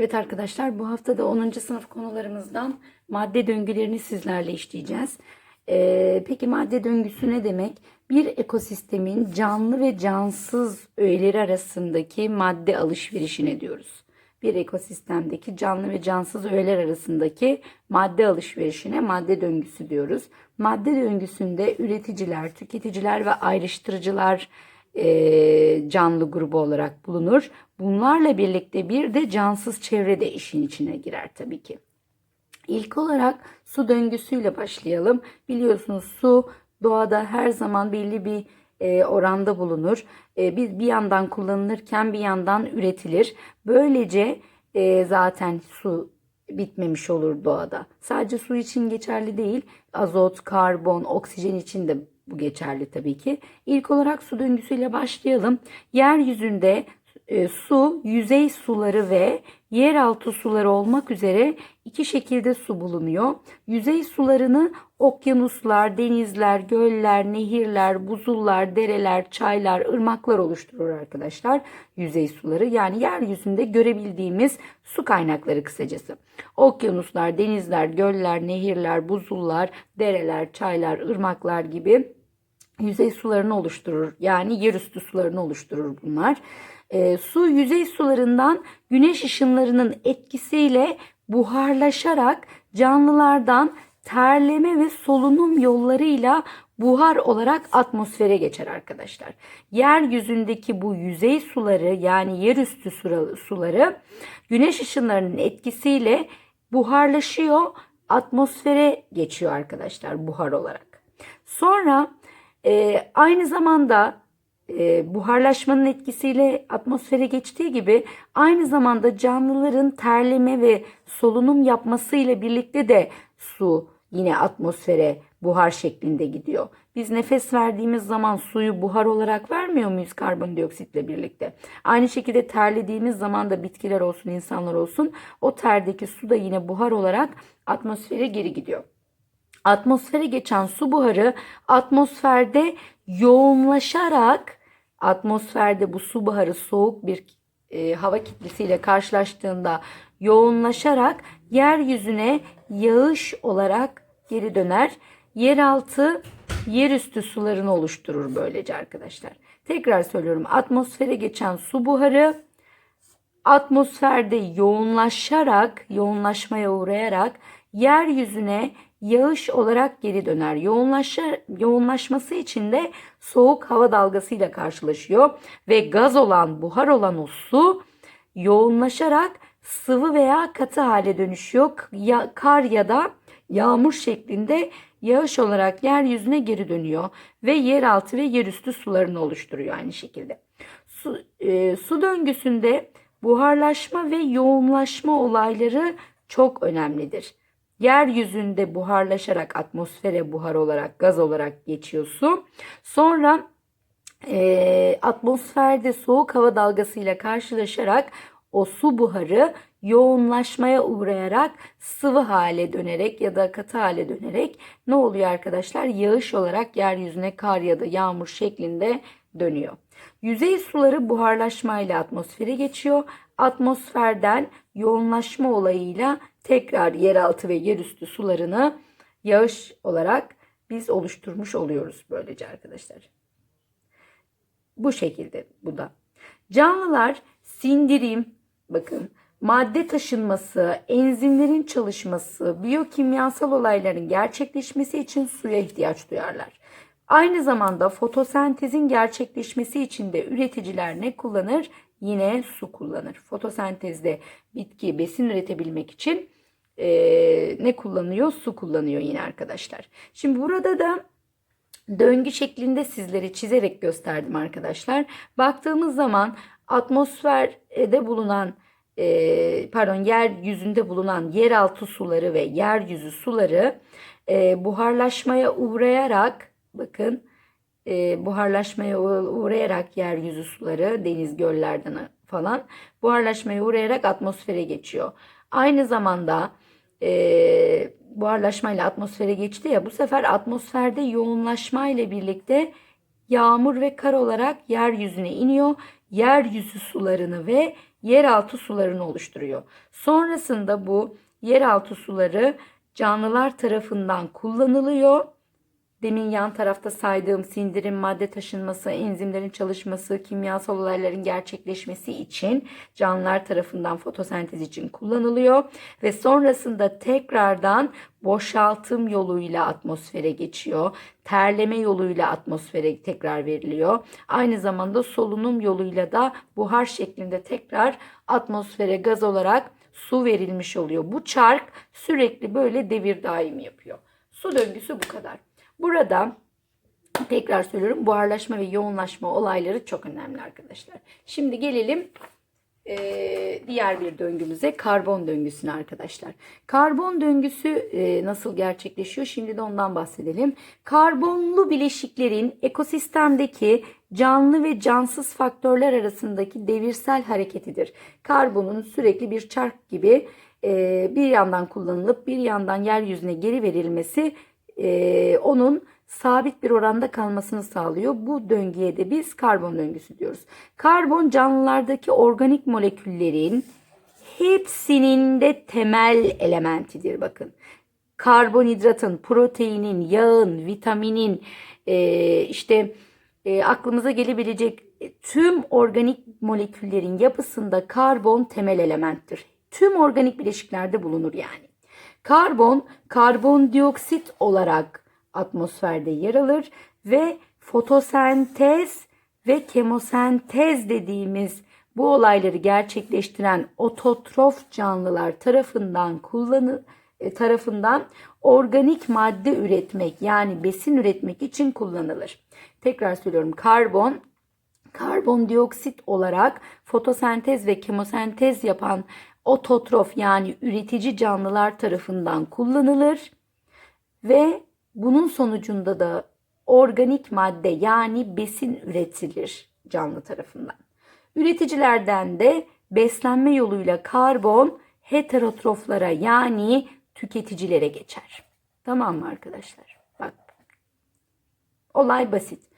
Evet arkadaşlar bu hafta da 10. sınıf konularımızdan madde döngülerini sizlerle işleyeceğiz. Ee, peki madde döngüsü ne demek? Bir ekosistemin canlı ve cansız öğeleri arasındaki madde alışverişine diyoruz. Bir ekosistemdeki canlı ve cansız öğeler arasındaki madde alışverişine madde döngüsü diyoruz. Madde döngüsünde üreticiler, tüketiciler ve ayrıştırıcılar e, canlı grubu olarak bulunur. Bunlarla birlikte bir de cansız çevre de işin içine girer tabii ki. İlk olarak su döngüsüyle başlayalım. Biliyorsunuz su doğada her zaman belli bir e, oranda bulunur. E, bir, bir yandan kullanılırken bir yandan üretilir. Böylece e, zaten su bitmemiş olur doğada. Sadece su için geçerli değil. Azot, karbon, oksijen için de bu geçerli tabii ki. İlk olarak su döngüsüyle başlayalım. Yeryüzünde e, su, yüzey suları ve yeraltı suları olmak üzere iki şekilde su bulunuyor. Yüzey sularını okyanuslar, denizler, göller, nehirler, buzullar, dereler, çaylar, ırmaklar oluşturur arkadaşlar. Yüzey suları yani yeryüzünde görebildiğimiz su kaynakları kısacası. Okyanuslar, denizler, göller, nehirler, buzullar, dereler, çaylar, ırmaklar gibi yüzey sularını oluşturur. Yani yerüstü sularını oluşturur bunlar. E, su yüzey sularından güneş ışınlarının etkisiyle buharlaşarak canlılardan terleme ve solunum yollarıyla buhar olarak atmosfere geçer arkadaşlar. Yeryüzündeki bu yüzey suları yani yerüstü suları güneş ışınlarının etkisiyle buharlaşıyor, atmosfere geçiyor arkadaşlar buhar olarak. Sonra e, aynı zamanda e, buharlaşmanın etkisiyle atmosfere geçtiği gibi aynı zamanda canlıların terleme ve solunum yapmasıyla birlikte de su yine atmosfere buhar şeklinde gidiyor. Biz nefes verdiğimiz zaman suyu buhar olarak vermiyor muyuz karbondioksitle birlikte? Aynı şekilde terlediğimiz zaman da bitkiler olsun insanlar olsun o terdeki su da yine buhar olarak atmosfere geri gidiyor. Atmosfere geçen su buharı atmosferde yoğunlaşarak atmosferde bu su buharı soğuk bir e, hava kitlesiyle karşılaştığında yoğunlaşarak yeryüzüne yağış olarak geri döner. Yeraltı, yerüstü sularını oluşturur böylece arkadaşlar. Tekrar söylüyorum. Atmosfere geçen su buharı atmosferde yoğunlaşarak, yoğunlaşmaya uğrayarak yeryüzüne yağış olarak geri döner. Yoğunlaşa, yoğunlaşması için de soğuk hava dalgasıyla karşılaşıyor ve gaz olan, buhar olan o su yoğunlaşarak sıvı veya katı hale dönüşüyor. Ya, kar ya da yağmur şeklinde yağış olarak yeryüzüne geri dönüyor ve yeraltı ve yerüstü sularını oluşturuyor aynı şekilde. Su, e, su döngüsünde buharlaşma ve yoğunlaşma olayları çok önemlidir. Yeryüzünde buharlaşarak atmosfere buhar olarak gaz olarak geçiyor su. Sonra e, atmosferde soğuk hava dalgasıyla karşılaşarak o su buharı yoğunlaşmaya uğrayarak sıvı hale dönerek ya da katı hale dönerek ne oluyor arkadaşlar? Yağış olarak yeryüzüne kar ya da yağmur şeklinde dönüyor. Yüzey suları buharlaşmayla atmosfere geçiyor. Atmosferden yoğunlaşma olayıyla tekrar yeraltı ve yerüstü sularını yağış olarak biz oluşturmuş oluyoruz böylece arkadaşlar. Bu şekilde bu da. Canlılar sindirim, bakın madde taşınması, enzimlerin çalışması, biyokimyasal olayların gerçekleşmesi için suya ihtiyaç duyarlar. Aynı zamanda fotosentezin gerçekleşmesi için de üreticiler ne kullanır? Yine su kullanır. Fotosentezde bitki besin üretebilmek için e, ne kullanıyor? Su kullanıyor yine arkadaşlar. Şimdi burada da döngü şeklinde sizlere çizerek gösterdim arkadaşlar. Baktığımız zaman atmosferde bulunan e, pardon yeryüzünde bulunan yeraltı suları ve yeryüzü suları e, buharlaşmaya uğrayarak bakın e, buharlaşmaya uğrayarak yeryüzü suları deniz göllerden falan buharlaşmaya uğrayarak atmosfere geçiyor. Aynı zamanda e, buharlaşmayla atmosfere geçti ya bu sefer atmosferde yoğunlaşma ile birlikte yağmur ve kar olarak yeryüzüne iniyor. Yeryüzü sularını ve yeraltı sularını oluşturuyor. Sonrasında bu yeraltı suları canlılar tarafından kullanılıyor. Demin yan tarafta saydığım sindirim, madde taşınması, enzimlerin çalışması, kimyasal olayların gerçekleşmesi için canlılar tarafından fotosentez için kullanılıyor ve sonrasında tekrardan boşaltım yoluyla atmosfere geçiyor. Terleme yoluyla atmosfere tekrar veriliyor. Aynı zamanda solunum yoluyla da buhar şeklinde tekrar atmosfere gaz olarak su verilmiş oluyor. Bu çark sürekli böyle devir daim yapıyor. Su döngüsü bu kadar. Burada tekrar söylüyorum buharlaşma ve yoğunlaşma olayları çok önemli arkadaşlar. Şimdi gelelim e, diğer bir döngümüze karbon döngüsüne arkadaşlar. Karbon döngüsü e, nasıl gerçekleşiyor? Şimdi de ondan bahsedelim. Karbonlu bileşiklerin ekosistemdeki canlı ve cansız faktörler arasındaki devirsel hareketidir. Karbonun sürekli bir çark gibi e, bir yandan kullanılıp bir yandan yeryüzüne geri verilmesi e, onun sabit bir oranda kalmasını sağlıyor. Bu döngüye de biz karbon döngüsü diyoruz. Karbon canlılardaki organik moleküllerin hepsinin de temel elementidir bakın. Karbonhidratın, proteinin, yağın, vitaminin e, işte e, aklımıza gelebilecek tüm organik moleküllerin yapısında karbon temel elementtir. Tüm organik bileşiklerde bulunur yani. Karbon karbondioksit olarak atmosferde yer alır ve fotosentez ve kemosentez dediğimiz bu olayları gerçekleştiren ototrof canlılar tarafından kullanı e, tarafından organik madde üretmek yani besin üretmek için kullanılır. Tekrar söylüyorum karbon karbondioksit olarak fotosentez ve kemosentez yapan ototrof yani üretici canlılar tarafından kullanılır ve bunun sonucunda da organik madde yani besin üretilir canlı tarafından. Üreticilerden de beslenme yoluyla karbon heterotroflara yani tüketicilere geçer. Tamam mı arkadaşlar? Bak. Olay basit.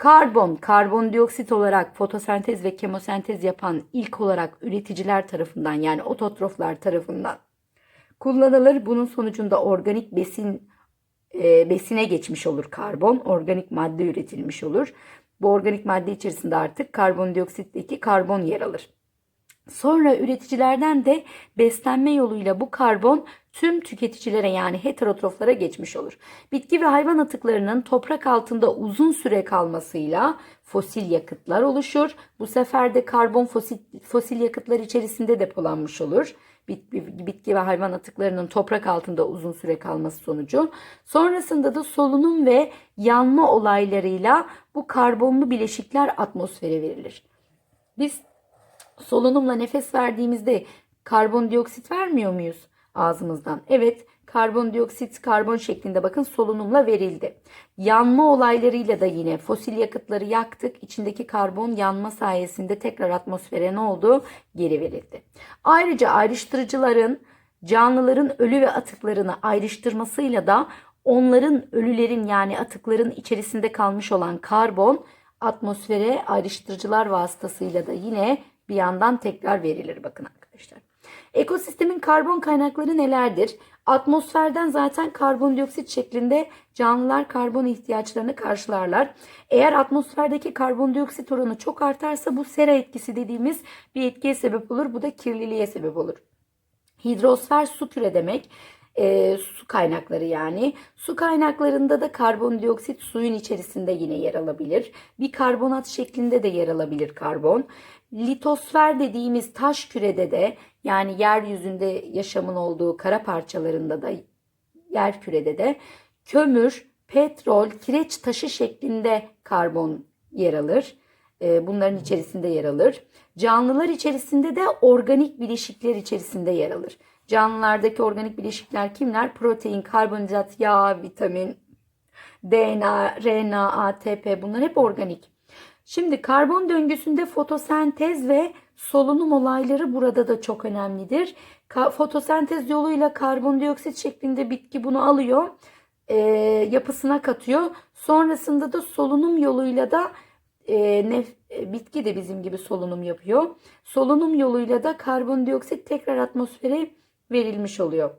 Karbon, karbondioksit olarak fotosentez ve kemosentez yapan ilk olarak üreticiler tarafından yani ototroflar tarafından kullanılır. Bunun sonucunda organik besin e, besine geçmiş olur karbon. Organik madde üretilmiş olur. Bu organik madde içerisinde artık karbondioksitteki karbon yer alır. Sonra üreticilerden de beslenme yoluyla bu karbon tüm tüketicilere yani heterotroflara geçmiş olur. Bitki ve hayvan atıklarının toprak altında uzun süre kalmasıyla fosil yakıtlar oluşur. Bu sefer de karbon fosil, fosil yakıtlar içerisinde depolanmış olur. Bitki ve hayvan atıklarının toprak altında uzun süre kalması sonucu. Sonrasında da solunum ve yanma olaylarıyla bu karbonlu bileşikler atmosfere verilir. Biz solunumla nefes verdiğimizde karbondioksit vermiyor muyuz ağzımızdan? Evet, karbondioksit karbon şeklinde bakın solunumla verildi. Yanma olaylarıyla da yine fosil yakıtları yaktık. İçindeki karbon yanma sayesinde tekrar atmosfere ne oldu? Geri verildi. Ayrıca ayrıştırıcıların canlıların ölü ve atıklarını ayrıştırmasıyla da onların ölülerin yani atıkların içerisinde kalmış olan karbon atmosfere ayrıştırıcılar vasıtasıyla da yine bir yandan tekrar verilir bakın arkadaşlar. Ekosistemin karbon kaynakları nelerdir? Atmosferden zaten karbondioksit şeklinde canlılar karbon ihtiyaçlarını karşılarlar. Eğer atmosferdeki karbondioksit oranı çok artarsa bu sera etkisi dediğimiz bir etkiye sebep olur. Bu da kirliliğe sebep olur. Hidrosfer su türe demek. E, su kaynakları yani. Su kaynaklarında da karbondioksit suyun içerisinde yine yer alabilir. Bir karbonat şeklinde de yer alabilir karbon. Litosfer dediğimiz taş kürede de yani yeryüzünde yaşamın olduğu kara parçalarında da yer kürede de kömür, petrol, kireç taşı şeklinde karbon yer alır. Ee, bunların içerisinde yer alır. Canlılar içerisinde de organik bileşikler içerisinde yer alır. Canlılardaki organik bileşikler kimler? Protein, karbonhidrat, yağ, vitamin, DNA, RNA, ATP bunlar hep organik. Şimdi karbon döngüsünde fotosentez ve solunum olayları burada da çok önemlidir. Ka fotosentez yoluyla karbondioksit şeklinde bitki bunu alıyor, e, yapısına katıyor. Sonrasında da solunum yoluyla da e, nef- e, bitki de bizim gibi solunum yapıyor. Solunum yoluyla da karbondioksit tekrar atmosfere verilmiş oluyor.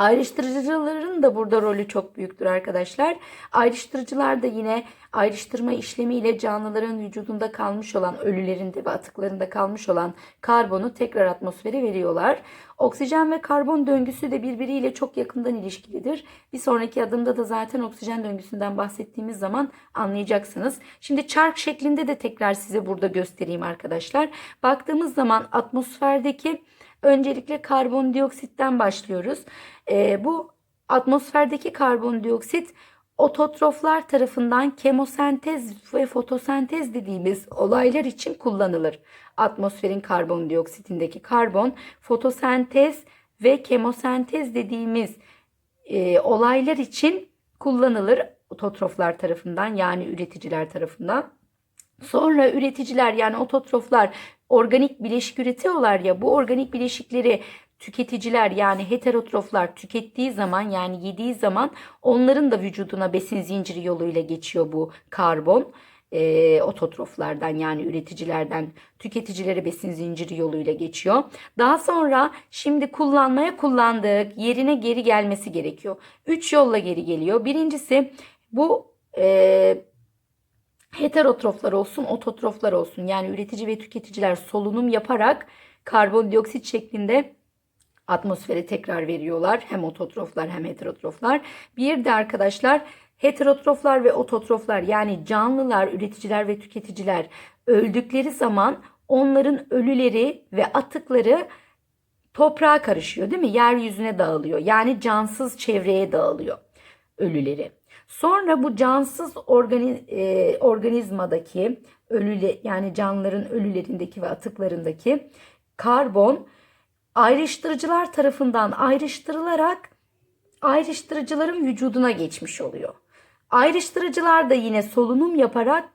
Ayrıştırıcıların da burada rolü çok büyüktür arkadaşlar. Ayrıştırıcılar da yine ayrıştırma işlemiyle canlıların vücudunda kalmış olan ölülerinde ve atıklarında kalmış olan karbonu tekrar atmosfere veriyorlar. Oksijen ve karbon döngüsü de birbiriyle çok yakından ilişkilidir. Bir sonraki adımda da zaten oksijen döngüsünden bahsettiğimiz zaman anlayacaksınız. Şimdi çark şeklinde de tekrar size burada göstereyim arkadaşlar. Baktığımız zaman atmosferdeki Öncelikle karbondioksitten başlıyoruz. Ee, bu atmosferdeki karbondioksit ototroflar tarafından kemosentez ve fotosentez dediğimiz olaylar için kullanılır. Atmosferin karbondioksitindeki karbon fotosentez ve kemosentez dediğimiz e, olaylar için kullanılır ototroflar tarafından yani üreticiler tarafından. Sonra üreticiler yani ototroflar organik bileşik üretiyorlar ya bu organik bileşikleri tüketiciler yani heterotroflar tükettiği zaman yani yediği zaman onların da vücuduna besin zinciri yoluyla geçiyor bu karbon. E, ototroflardan yani üreticilerden tüketicilere besin zinciri yoluyla geçiyor. Daha sonra şimdi kullanmaya kullandık yerine geri gelmesi gerekiyor. Üç yolla geri geliyor. Birincisi bu e, heterotroflar olsun, ototroflar olsun yani üretici ve tüketiciler solunum yaparak karbondioksit şeklinde atmosfere tekrar veriyorlar. Hem ototroflar hem heterotroflar. Bir de arkadaşlar heterotroflar ve ototroflar yani canlılar, üreticiler ve tüketiciler öldükleri zaman onların ölüleri ve atıkları toprağa karışıyor değil mi? Yeryüzüne dağılıyor. Yani cansız çevreye dağılıyor ölüleri. Sonra bu cansız e, organizmadaki ölüle yani canlıların ölülerindeki ve atıklarındaki karbon ayrıştırıcılar tarafından ayrıştırılarak ayrıştırıcıların vücuduna geçmiş oluyor. Ayrıştırıcılar da yine solunum yaparak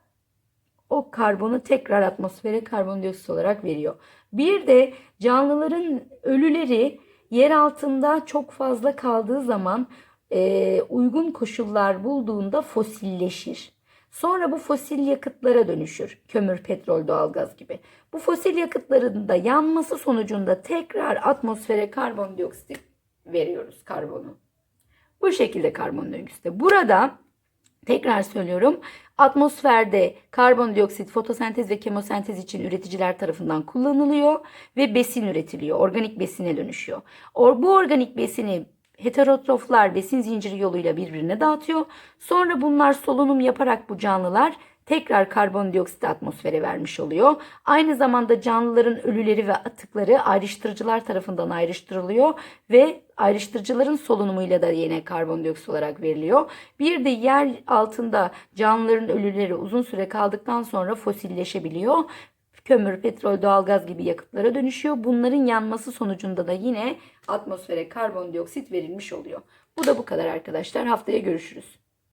o karbonu tekrar atmosfere karbondioksit olarak veriyor. Bir de canlıların ölüleri yer altında çok fazla kaldığı zaman e, uygun koşullar bulduğunda fosilleşir. Sonra bu fosil yakıtlara dönüşür. Kömür, petrol, doğalgaz gibi. Bu fosil yakıtların da yanması sonucunda tekrar atmosfere karbondioksit veriyoruz karbonu. Bu şekilde karbon döngüsü. Burada tekrar söylüyorum atmosferde karbondioksit fotosentez ve kemosentez için üreticiler tarafından kullanılıyor ve besin üretiliyor. Organik besine dönüşüyor. Or, bu organik besini heterotroflar besin zinciri yoluyla birbirine dağıtıyor. Sonra bunlar solunum yaparak bu canlılar tekrar karbondioksit atmosfere vermiş oluyor. Aynı zamanda canlıların ölüleri ve atıkları ayrıştırıcılar tarafından ayrıştırılıyor ve ayrıştırıcıların solunumuyla da yine karbondioksit olarak veriliyor. Bir de yer altında canlıların ölüleri uzun süre kaldıktan sonra fosilleşebiliyor kömür, petrol, doğalgaz gibi yakıtlara dönüşüyor. Bunların yanması sonucunda da yine atmosfere karbondioksit verilmiş oluyor. Bu da bu kadar arkadaşlar. Haftaya görüşürüz.